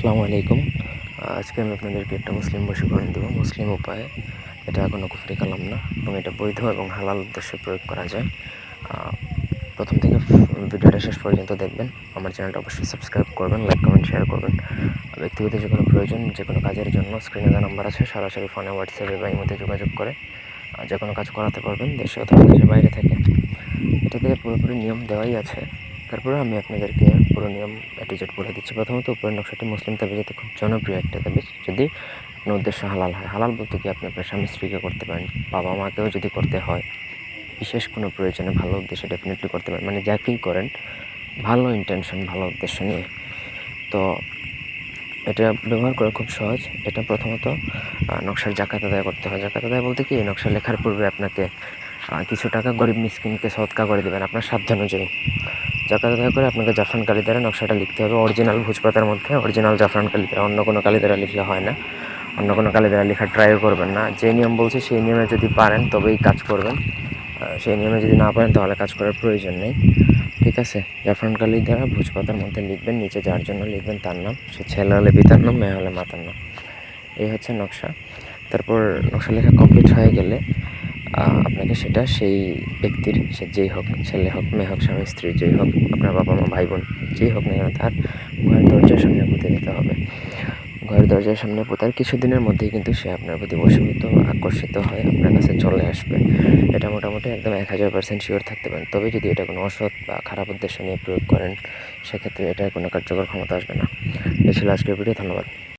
আসসালামু আলাইকুম। আজকে আমি আপনাদেরকে একটা মুসলিম বশীকরণ দেবো, মুসলিম উপায়ে। এটা কোনো কুফরি কালাম না এবং এটা বৈধ এবং হালাল উদ্দেশ্যে প্রয়োগ করা যায়। প্রথম থেকে ভিডিওটা শেষ পর্যন্ত দেখবেন। আমার চ্যানেলটা অবশ্যই সাবস্ক্রাইব করবেন, লাইক, কমেন্ট শেয়ার করবেন। ব্যক্তিগত যে কোনো প্রয়োজন, যে কোনো কাজের জন্য স্ক্রিনে দেওয়া নাম্বার আছে, সরাসরি ফোনে হোয়াটসঅ্যাপে বা ইমোতে যোগাযোগ করে যে কোনো কাজ করাতে পারবেন, দেশে অথবা দেশের বাইরে থেকে। এটাতে পুরোপুরি নিয়ম দেওয়াই আছে। তারপরে আমি আপনাদেরকে পুরো নিয়ম অ্যাটিজেট বলে দিচ্ছি। প্রথমত উপরের নকশাটি মুসলিম তাবিজাতে খুব জনপ্রিয় একটা তাবিজ। যদি আপনার উদ্দেশ্য হালাল হয়, হালাল বলতে কি আপনি আপনার স্বামী স্ত্রীকে করতে পারেন, বাবা মাকেও যদি করতে হয়, বিশেষ কোনো প্রয়োজনে ভালো উদ্দেশ্যে ডেফিনেটলি করতে পারেন। মানে যাকেই করেন, ভালো ইন্টেনশন ভালো উদ্দেশ্য নিয়ে। তো এটা ব্যবহার করা খুব সহজ। এটা প্রথমত নকশার জাকাত আদায় করতে হয়। জাকাত আদায় বলতে কি নকশা লেখার পূর্বে আপনাকে কিছু টাকা গরিব মিসকিনকে সৎকা করে দেবেন আপনার সাধ্য অনুযায়ী। জাকাত আদায় করে আপনাকে জাফরান কালি দ্বারা নকশাটা লিখতে হবে। অরিজিনাল ভোজপাতার মধ্যে অরিজিনাল জাফরান কালি দ্বারা অন্য কোনো কালি দ্বারা লিখলে হয় না। অন্য কোনো কালি দ্বারা লেখার ট্রাইও করবেন না। যে নিয়ম বলছে সেই নিয়মে যদি পারেন, তবেই কাজ করবেন। সেই নিয়মে যদি না পারেন, তাহলে কাজ করার প্রয়োজন নেই। ঠিক আছে? জাফরান কালি দ্বারা ভোজপাতার মধ্যে লিখবেন, নিচে যার জন্য লিখবেন তার নাম। সে ছেলে হলে পিতার নাম মেয়ে হলে মাতার নাম। এই হচ্ছে নকশা। তারপর নকশা লেখা কমপ্লিট হয়ে গেলে আপনাকে সেটা সেই ব্যক্তির, সে যেই হোক, ছেলে হোক, মেয়ে হোক, স্বামী, স্ত্রী যেই হোক, আপনার বাবা মা, ভাই বোন, যেই হোক না কেন, তার ঘরের দরজার সামনে পুঁতে দিতে হবে। ঘরের দরজার সামনে পোতার কিছুদিনের মধ্যেই কিন্তু সে আপনার প্রতি বশীভূত, আকর্ষিত হয় আপনার কাছে চলে আসবে। এটা মোটামুটি একদম এক হাজার পার্সেন্ট শিওর থাকতে পারেন। তবে যদি এটা কোনো অসৎ বা খারাপ উদ্দেশ্য নিয়ে প্রয়োগ করেন, সেক্ষেত্রে এটার কোনো কার্যকর ক্ষমতা আসবে না। এই ছিল আজকের ভিডিও ধন্যবাদ।